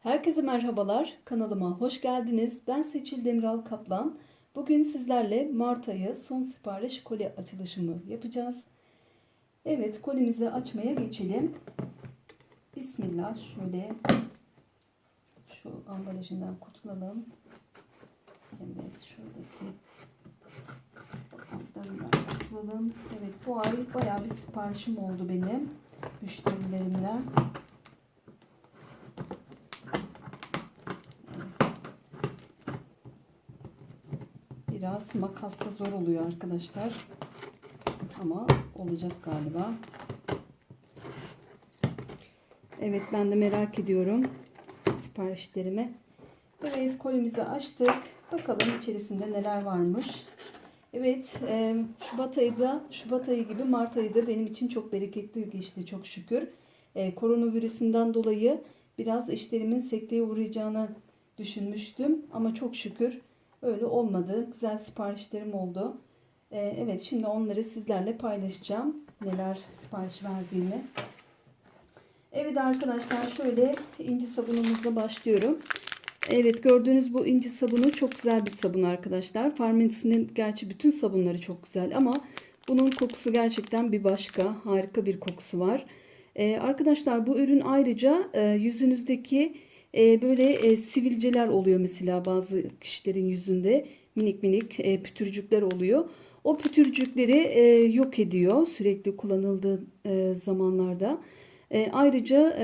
Herkese merhabalar. Kanalıma hoş geldiniz. Ben Seçil Demiral Kaplan. Bugün sizlerle Mart ayı son sipariş koli açılışımı yapacağız. Evet, kolimizi açmaya geçelim. Bismillah. Şöyle şu ambalajından kurtulalım. Evet, şuradaki kaplarından kurtulalım. Evet, bu ay bayağı bir siparişim oldu benim müşterilerimden. Biraz makasla zor oluyor arkadaşlar. Ama olacak galiba. Evet ben de merak ediyorum siparişlerimi. Evet kolimizi açtık. Bakalım içerisinde neler varmış. Evet e, Şubat ayı da Şubat ayı gibi Mart ayı da benim için çok bereketli geçti çok şükür. E, koronavirüsünden dolayı biraz işlerimin sekteye uğrayacağını düşünmüştüm. Ama çok şükür öyle olmadı. Güzel siparişlerim oldu. E, evet şimdi onları sizlerle paylaşacağım. Neler sipariş verdiğimi. Evet arkadaşlar şöyle inci sabunumuzla başlıyorum. Evet gördüğünüz bu inci sabunu çok güzel bir sabun arkadaşlar. Farmasi'nin gerçi bütün sabunları çok güzel ama bunun kokusu gerçekten bir başka. Harika bir kokusu var. Ee, arkadaşlar bu ürün ayrıca e, yüzünüzdeki e, böyle e, sivilceler oluyor mesela bazı kişilerin yüzünde minik minik e, pütürcükler oluyor. O pütürcükleri e, yok ediyor sürekli kullanıldığı e, zamanlarda. Ayrıca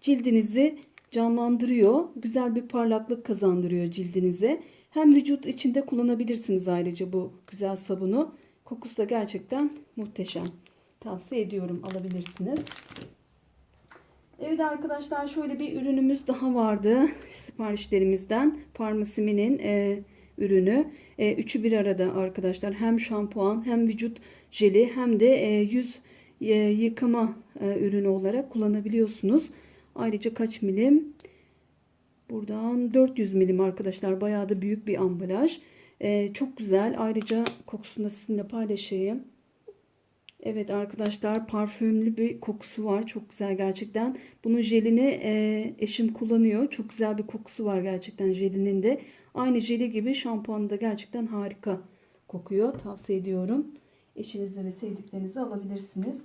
cildinizi canlandırıyor. Güzel bir parlaklık kazandırıyor cildinize. Hem vücut içinde kullanabilirsiniz ayrıca bu güzel sabunu. Kokusu da gerçekten muhteşem. Tavsiye ediyorum alabilirsiniz. Evet arkadaşlar şöyle bir ürünümüz daha vardı siparişlerimizden. Farmasimi'nin e, ürünü. E, üçü bir arada arkadaşlar. Hem şampuan hem vücut jeli hem de e, yüz e, yıkama e, ürünü olarak kullanabiliyorsunuz. Ayrıca kaç milim? Buradan 400 milim arkadaşlar. Bayağı da büyük bir ambalaj. Ee, çok güzel. Ayrıca kokusunu sizinle paylaşayım. Evet arkadaşlar parfümlü bir kokusu var. Çok güzel gerçekten. Bunun jelini e, eşim kullanıyor. Çok güzel bir kokusu var gerçekten jelinin de. Aynı jeli gibi şampuanı da gerçekten harika kokuyor. Tavsiye ediyorum. Eşinizle ve sevdiklerinizi alabilirsiniz.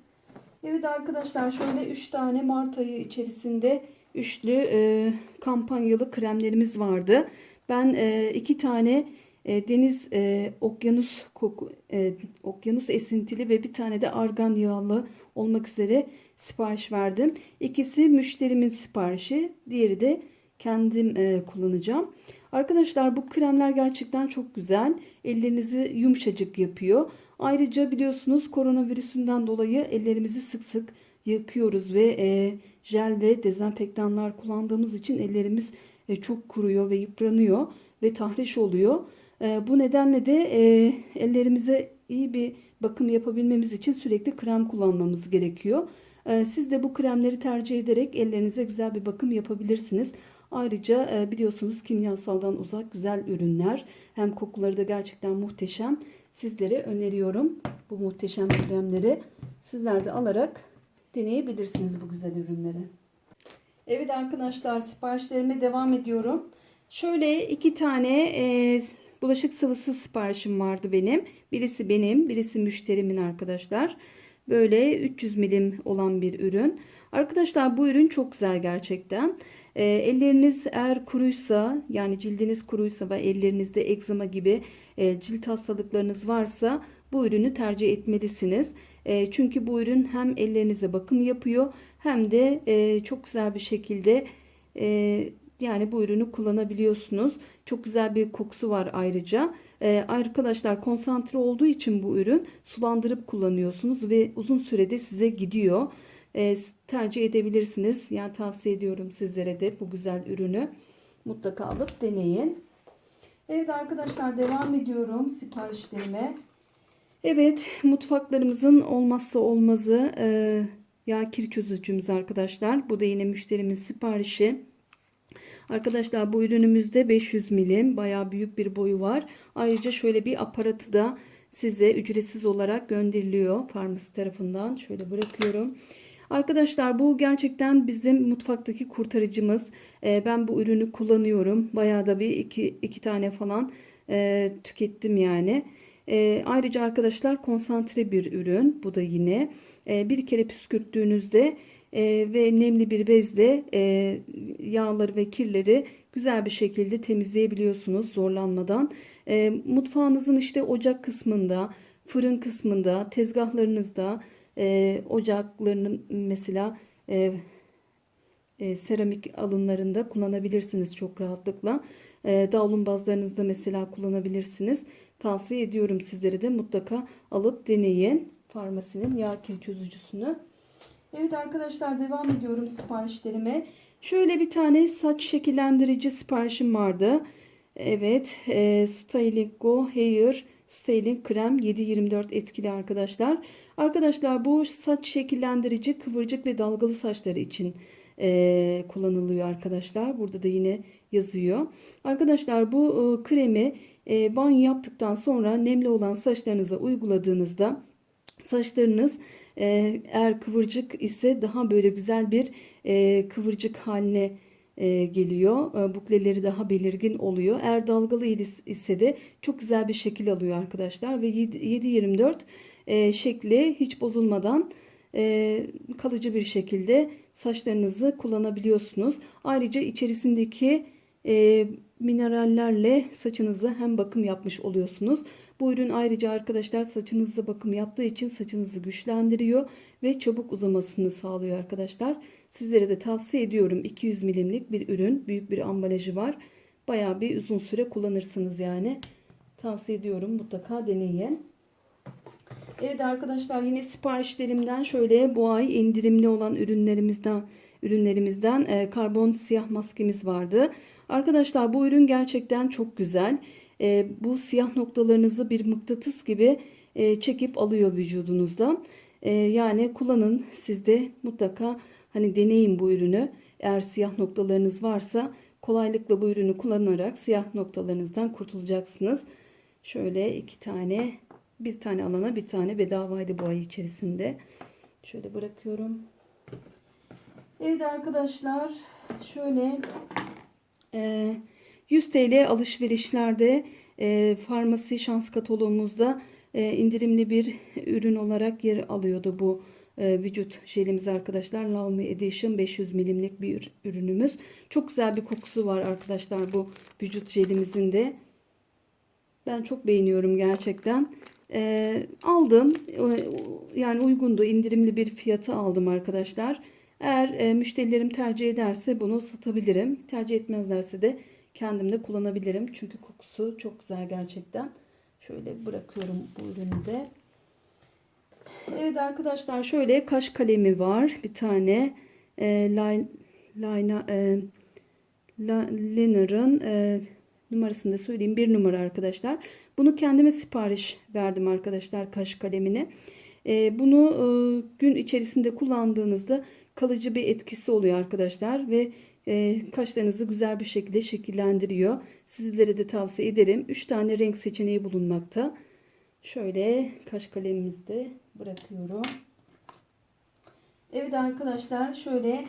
Evet arkadaşlar şöyle 3 tane Mart ayı içerisinde üçlü e, kampanyalı kremlerimiz vardı. Ben e, iki tane e, deniz e, okyanus koku e, okyanus esintili ve bir tane de argan yağlı olmak üzere sipariş verdim. İkisi müşterimin siparişi, diğeri de kendim e, kullanacağım. Arkadaşlar bu kremler gerçekten çok güzel. Ellerinizi yumuşacık yapıyor. Ayrıca biliyorsunuz koronavirüsünden dolayı ellerimizi sık sık yıkıyoruz ve e, jel ve dezenfektanlar kullandığımız için ellerimiz e, çok kuruyor ve yıpranıyor ve tahriş oluyor. E, bu nedenle de e, ellerimize iyi bir bakım yapabilmemiz için sürekli krem kullanmamız gerekiyor. E, siz de bu kremleri tercih ederek ellerinize güzel bir bakım yapabilirsiniz. Ayrıca e, biliyorsunuz kimyasaldan uzak güzel ürünler. Hem kokuları da gerçekten muhteşem. Sizlere öneriyorum bu muhteşem kremleri. Sizler de alarak deneyebilirsiniz bu güzel ürünleri. Evet arkadaşlar siparişlerime devam ediyorum. Şöyle iki tane e, bulaşık sıvısı siparişim vardı benim. Birisi benim, birisi müşterimin arkadaşlar. Böyle 300 milim olan bir ürün. Arkadaşlar bu ürün çok güzel gerçekten. E, elleriniz eğer kuruysa yani cildiniz kuruysa ve ellerinizde egzama gibi e, cilt hastalıklarınız varsa bu ürünü tercih etmelisiniz. E, çünkü bu ürün hem ellerinize bakım yapıyor hem de e, çok güzel bir şekilde e, yani bu ürünü kullanabiliyorsunuz. Çok güzel bir kokusu var ayrıca. Ee, arkadaşlar konsantre olduğu için bu ürün sulandırıp kullanıyorsunuz ve uzun sürede size gidiyor. Ee, tercih edebilirsiniz. Yani tavsiye ediyorum sizlere de bu güzel ürünü mutlaka alıp deneyin. Evet arkadaşlar devam ediyorum siparişlerime. Evet mutfaklarımızın olmazsa olmazı e, yağ kir çözücümüz arkadaşlar. Bu da yine müşterimin siparişi. Arkadaşlar bu ürünümüzde 500 milim baya büyük bir boyu var. Ayrıca şöyle bir aparatı da size ücretsiz olarak gönderiliyor farmasi tarafından. Şöyle bırakıyorum. Arkadaşlar bu gerçekten bizim mutfaktaki kurtarıcımız. Ee, ben bu ürünü kullanıyorum. Bayağı da bir iki, iki tane falan e, tükettim yani. E, ayrıca arkadaşlar konsantre bir ürün. Bu da yine e, bir kere püskürttüğünüzde e, ve nemli bir bezle e, yağları ve kirleri güzel bir şekilde temizleyebiliyorsunuz zorlanmadan. E, mutfağınızın işte ocak kısmında, fırın kısmında, tezgahlarınızda, e, ocaklarının mesela e, e, seramik alınlarında kullanabilirsiniz çok rahatlıkla. E, davlumbazlarınızda mesela kullanabilirsiniz. Tavsiye ediyorum sizlere de mutlaka alıp deneyin. Farmasinin yağ kir çözücüsünü. Evet arkadaşlar devam ediyorum siparişlerime. Şöyle bir tane saç şekillendirici siparişim vardı. Evet, e, Styling Go Hair Styling Krem 724 etkili arkadaşlar. Arkadaşlar bu saç şekillendirici kıvırcık ve dalgalı saçları için e, kullanılıyor arkadaşlar. Burada da yine yazıyor. Arkadaşlar bu e, kremi e, banyo yaptıktan sonra nemli olan saçlarınıza uyguladığınızda saçlarınız e, eğer kıvırcık ise daha böyle güzel bir e, kıvırcık haline e, geliyor. E, bukleleri daha belirgin oluyor. Eğer dalgalı ise de çok güzel bir şekil alıyor arkadaşlar. Ve 7-24 e, şekli hiç bozulmadan e, kalıcı bir şekilde saçlarınızı kullanabiliyorsunuz. Ayrıca içerisindeki e, minerallerle saçınızı hem bakım yapmış oluyorsunuz. Bu ürün ayrıca arkadaşlar saçınızı bakım yaptığı için saçınızı güçlendiriyor ve çabuk uzamasını sağlıyor arkadaşlar. Sizlere de tavsiye ediyorum. 200 milimlik bir ürün. Büyük bir ambalajı var. Bayağı bir uzun süre kullanırsınız yani. Tavsiye ediyorum. Mutlaka deneyin. Evet arkadaşlar yine siparişlerimden şöyle bu ay indirimli olan ürünlerimizden ürünlerimizden e, karbon siyah maskemiz vardı. Arkadaşlar bu ürün gerçekten çok güzel. E, bu siyah noktalarınızı bir mıknatıs gibi e, çekip alıyor vücudunuzdan. E, yani kullanın siz de mutlaka hani deneyin bu ürünü. Eğer siyah noktalarınız varsa kolaylıkla bu ürünü kullanarak siyah noktalarınızdan kurtulacaksınız. Şöyle iki tane bir tane alana bir tane bedavaydı bu ay içerisinde. Şöyle bırakıyorum. Evet arkadaşlar şöyle e, 100 TL alışverişlerde e, farmasi şans kataloğumuzda e, indirimli bir ürün olarak yer alıyordu bu e, vücut jelimiz arkadaşlar. Love Me Edition 500 milimlik bir ürünümüz. Çok güzel bir kokusu var arkadaşlar bu vücut jelimizin de. Ben çok beğeniyorum gerçekten. E, aldım. Yani uygundu. indirimli bir fiyatı aldım arkadaşlar. Eğer e, müşterilerim tercih ederse bunu satabilirim. Tercih etmezlerse de kendim de kullanabilirim. Çünkü kokusu çok güzel gerçekten. Şöyle bırakıyorum bu ürünü de. Evet arkadaşlar şöyle kaş kalemi var. Bir tane e, line, e, Liner'ın e, numarasını da söyleyeyim. Bir numara arkadaşlar. Bunu kendime sipariş verdim arkadaşlar kaş kalemini. E, bunu e, gün içerisinde kullandığınızda kalıcı bir etkisi oluyor arkadaşlar ve e, kaşlarınızı güzel bir şekilde şekillendiriyor. Sizlere de tavsiye ederim. 3 tane renk seçeneği bulunmakta. Şöyle kaş kalemimizi de bırakıyorum. Evet arkadaşlar şöyle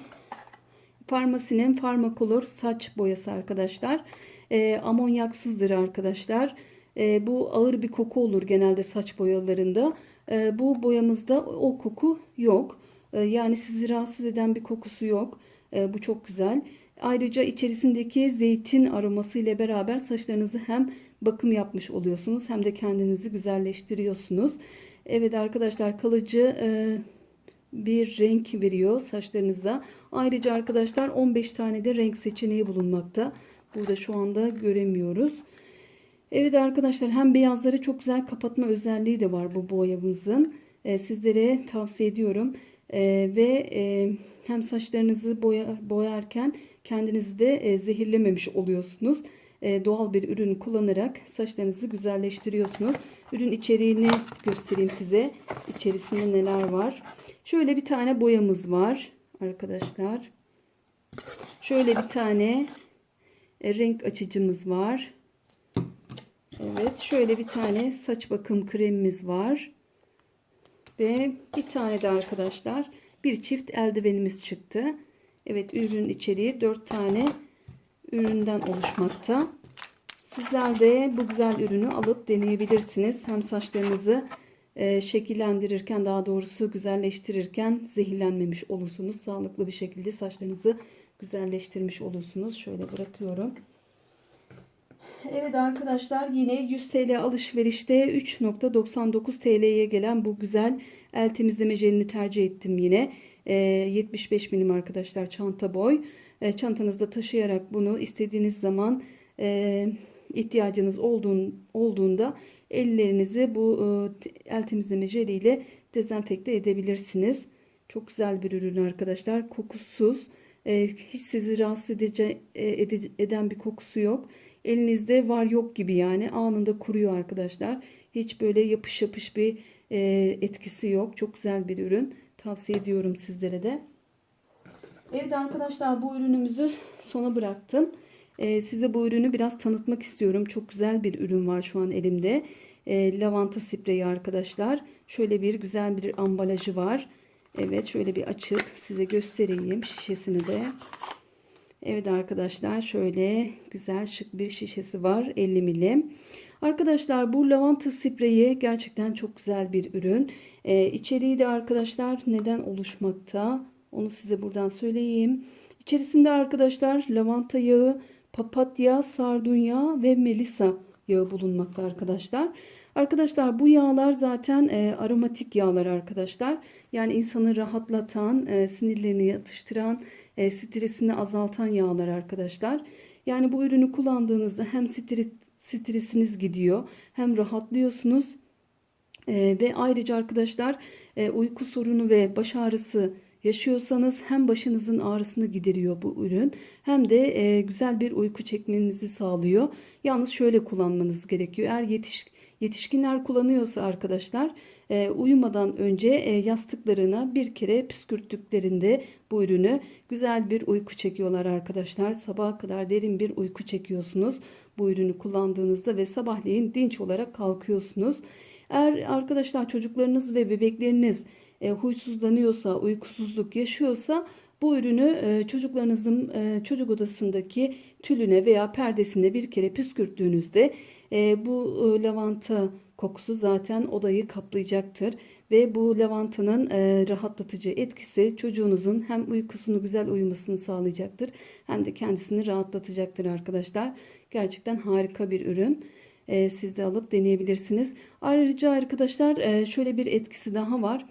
Farmasinin Farmacolor saç boyası arkadaşlar. E, amonyaksızdır arkadaşlar. E, bu ağır bir koku olur genelde saç boyalarında. E, bu boyamızda o koku yok. E, yani sizi rahatsız eden bir kokusu yok. E, bu çok güzel. Ayrıca içerisindeki zeytin aroması ile beraber saçlarınızı hem bakım yapmış oluyorsunuz hem de kendinizi güzelleştiriyorsunuz. Evet arkadaşlar kalıcı e, bir renk veriyor saçlarınıza. Ayrıca arkadaşlar 15 tane de renk seçeneği bulunmakta. Burada şu anda göremiyoruz. Evet arkadaşlar hem beyazları çok güzel kapatma özelliği de var bu boyamızın. E, sizlere tavsiye ediyorum. E, ve e, hem saçlarınızı boya, boyarken kendinizi de e, zehirlememiş oluyorsunuz. E, doğal bir ürün kullanarak saçlarınızı güzelleştiriyorsunuz. Ürün içeriğini göstereyim size. İçerisinde neler var. Şöyle bir tane boyamız var arkadaşlar. Şöyle bir tane e, renk açıcımız var. Evet şöyle bir tane saç bakım kremimiz var. Ve bir tane de arkadaşlar bir çift eldivenimiz çıktı. Evet ürün içeriği 4 tane üründen oluşmakta. Sizler de bu güzel ürünü alıp deneyebilirsiniz. Hem saçlarınızı e, şekillendirirken daha doğrusu güzelleştirirken zehirlenmemiş olursunuz. Sağlıklı bir şekilde saçlarınızı güzelleştirmiş olursunuz. Şöyle bırakıyorum. Evet arkadaşlar yine 100 TL alışverişte 3.99 TL'ye gelen bu güzel el temizleme jelini tercih ettim yine. E, 75 milim arkadaşlar çanta boy. E, çantanızda taşıyarak bunu istediğiniz zaman e, ihtiyacınız olduğun, olduğunda ellerinizi bu e, el temizleme jeliyle dezenfekte edebilirsiniz. Çok güzel bir ürün arkadaşlar. Kokusuz. E, hiç sizi rahatsız edici, e, ede- eden bir kokusu yok. Elinizde var yok gibi yani anında kuruyor arkadaşlar. Hiç böyle yapış yapış bir e, etkisi yok. Çok güzel bir ürün. Tavsiye ediyorum sizlere de. Evet arkadaşlar bu ürünümüzü sona bıraktım. Ee, size bu ürünü biraz tanıtmak istiyorum. Çok güzel bir ürün var şu an elimde. Ee, lavanta spreyi arkadaşlar. Şöyle bir güzel bir ambalajı var. Evet şöyle bir açık size göstereyim şişesini de. Evet arkadaşlar şöyle güzel şık bir şişesi var 50 milim. Arkadaşlar bu lavanta spreyi gerçekten çok güzel bir ürün. Ee, içeriği de arkadaşlar neden oluşmakta onu size buradan söyleyeyim. İçerisinde arkadaşlar lavanta yağı, papatya, sardunya ve melisa yağı bulunmakta arkadaşlar. Arkadaşlar bu yağlar zaten e, aromatik yağlar arkadaşlar. Yani insanı rahatlatan, e, sinirlerini yatıştıran, e, stresini azaltan yağlar arkadaşlar. Yani bu ürünü kullandığınızda hem stres, stresiniz gidiyor hem rahatlıyorsunuz. E, ve ayrıca arkadaşlar e, uyku sorunu ve baş ağrısı yaşıyorsanız hem başınızın ağrısını gideriyor bu ürün hem de e, güzel bir uyku çekmenizi sağlıyor. Yalnız şöyle kullanmanız gerekiyor. Eğer yetiş, yetişkinler kullanıyorsa arkadaşlar e, uyumadan önce e, yastıklarına bir kere püskürttüklerinde bu ürünü güzel bir uyku çekiyorlar arkadaşlar. Sabaha kadar derin bir uyku çekiyorsunuz bu ürünü kullandığınızda ve sabahleyin dinç olarak kalkıyorsunuz. Eğer arkadaşlar çocuklarınız ve bebekleriniz e, huysuzlanıyorsa, uykusuzluk yaşıyorsa bu ürünü e, çocuklarınızın çocuk odasındaki tülüne veya perdesine bir kere püskürttüğünüzde bu lavanta kokusu zaten odayı kaplayacaktır ve bu lavantanın e, rahatlatıcı etkisi çocuğunuzun hem uykusunu güzel uyumasını sağlayacaktır hem de kendisini rahatlatacaktır arkadaşlar. Gerçekten harika bir ürün. E, siz de alıp deneyebilirsiniz. Ayrıca arkadaşlar e, şöyle bir etkisi daha var.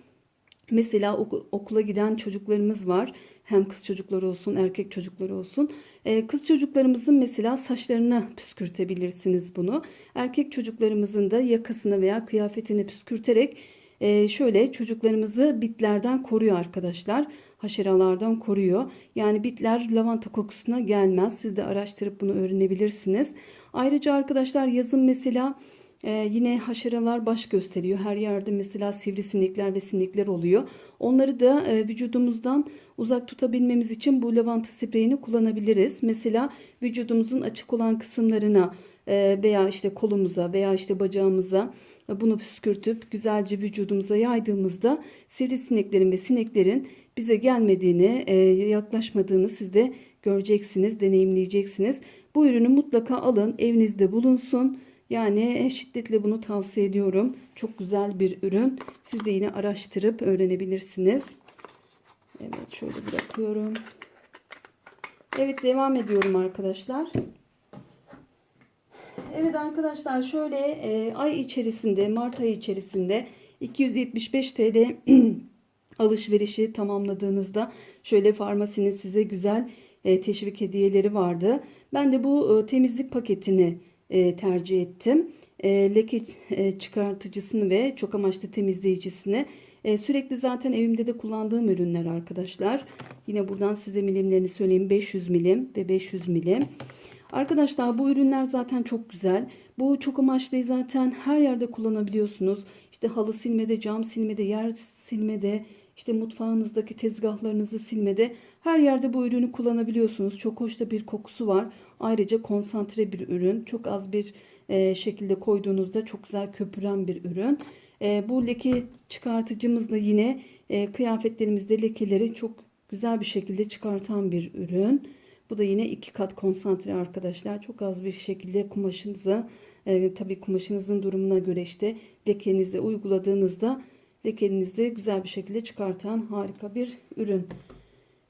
Mesela oku- okula giden çocuklarımız var. Hem kız çocukları olsun, erkek çocukları olsun. Ee, kız çocuklarımızın mesela saçlarına püskürtebilirsiniz bunu. Erkek çocuklarımızın da yakasını veya kıyafetini püskürterek e, şöyle çocuklarımızı bitlerden koruyor arkadaşlar. Haşeralardan koruyor. Yani bitler lavanta kokusuna gelmez. Siz de araştırıp bunu öğrenebilirsiniz. Ayrıca arkadaşlar yazın mesela ee, yine haşeralar baş gösteriyor. Her yerde mesela sivrisinekler ve sinekler oluyor. Onları da e, vücudumuzdan uzak tutabilmemiz için bu lavanta spreyini kullanabiliriz. Mesela vücudumuzun açık olan kısımlarına e, veya işte kolumuza veya işte bacağımıza e, bunu püskürtüp güzelce vücudumuza yaydığımızda sivrisineklerin ve sineklerin bize gelmediğini, e, yaklaşmadığını siz de göreceksiniz, deneyimleyeceksiniz. Bu ürünü mutlaka alın, evinizde bulunsun. Yani şiddetle bunu tavsiye ediyorum. Çok güzel bir ürün. Siz de yine araştırıp öğrenebilirsiniz. Evet şöyle bırakıyorum. Evet devam ediyorum arkadaşlar. Evet arkadaşlar şöyle e, ay içerisinde Mart ayı içerisinde 275 TL alışverişi tamamladığınızda şöyle farmasinin size güzel e, teşvik hediyeleri vardı. Ben de bu e, temizlik paketini e, tercih ettim. E, leke e, çıkartıcısını ve çok amaçlı temizleyicisini sürekli zaten evimde de kullandığım ürünler arkadaşlar. Yine buradan size milimlerini söyleyeyim. 500 milim ve 500 milim. Arkadaşlar bu ürünler zaten çok güzel. Bu çok amaçlıyı zaten her yerde kullanabiliyorsunuz. İşte halı silmede, cam silmede, yer silmede, işte mutfağınızdaki tezgahlarınızı silmede her yerde bu ürünü kullanabiliyorsunuz. Çok hoş da bir kokusu var. Ayrıca konsantre bir ürün. Çok az bir e, şekilde koyduğunuzda çok güzel köpüren bir ürün. E, bu leke çıkartıcımız da yine e, kıyafetlerimizde lekeleri çok güzel bir şekilde çıkartan bir ürün. Bu da yine iki kat konsantre arkadaşlar. Çok az bir şekilde kumaşınıza e, tabii kumaşınızın durumuna göre işte lekenizi uyguladığınızda lekenizi güzel bir şekilde çıkartan harika bir ürün.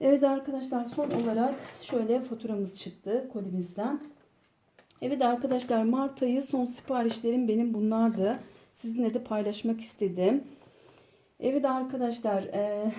Evet arkadaşlar son olarak şöyle faturamız çıktı kolimizden. Evet arkadaşlar Mart ayı son siparişlerim benim bunlardı. Sizinle de paylaşmak istedim. Evet arkadaşlar e,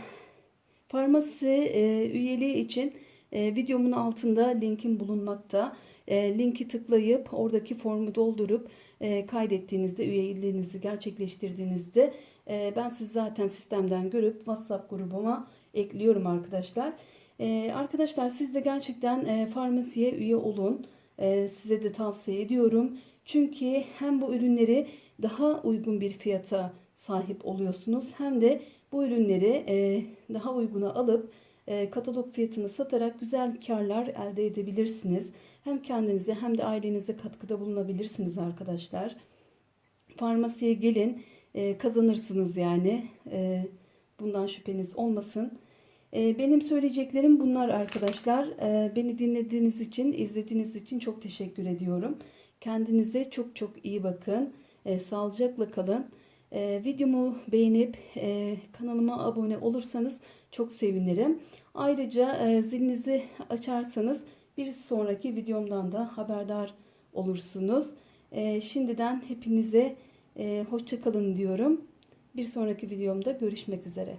farmasi e, üyeliği için e, videomun altında linkim bulunmakta. E, linki tıklayıp oradaki formu doldurup e, kaydettiğinizde üyeliğinizi gerçekleştirdiğinizde e, ben sizi zaten sistemden görüp WhatsApp grubuma ekliyorum arkadaşlar. E, arkadaşlar siz de gerçekten e, farmasiye üye olun. E, size de tavsiye ediyorum. Çünkü hem bu ürünleri daha uygun bir fiyata sahip oluyorsunuz hem de bu ürünleri e, daha uyguna alıp e, katalog fiyatını satarak güzel karlar elde edebilirsiniz. Hem kendinize hem de ailenize katkıda bulunabilirsiniz arkadaşlar. Farmasiye gelin e, kazanırsınız yani. E, bundan şüpheniz olmasın. E, benim söyleyeceklerim bunlar arkadaşlar. Beni dinlediğiniz için, izlediğiniz için çok teşekkür ediyorum. Kendinize çok çok iyi bakın. Sağlıcakla kalın. Videomu beğenip kanalıma abone olursanız çok sevinirim. Ayrıca e, zilinizi açarsanız bir sonraki videomdan da haberdar olursunuz. Şimdiden hepinize e, hoşça kalın diyorum. Bir sonraki videomda görüşmek üzere.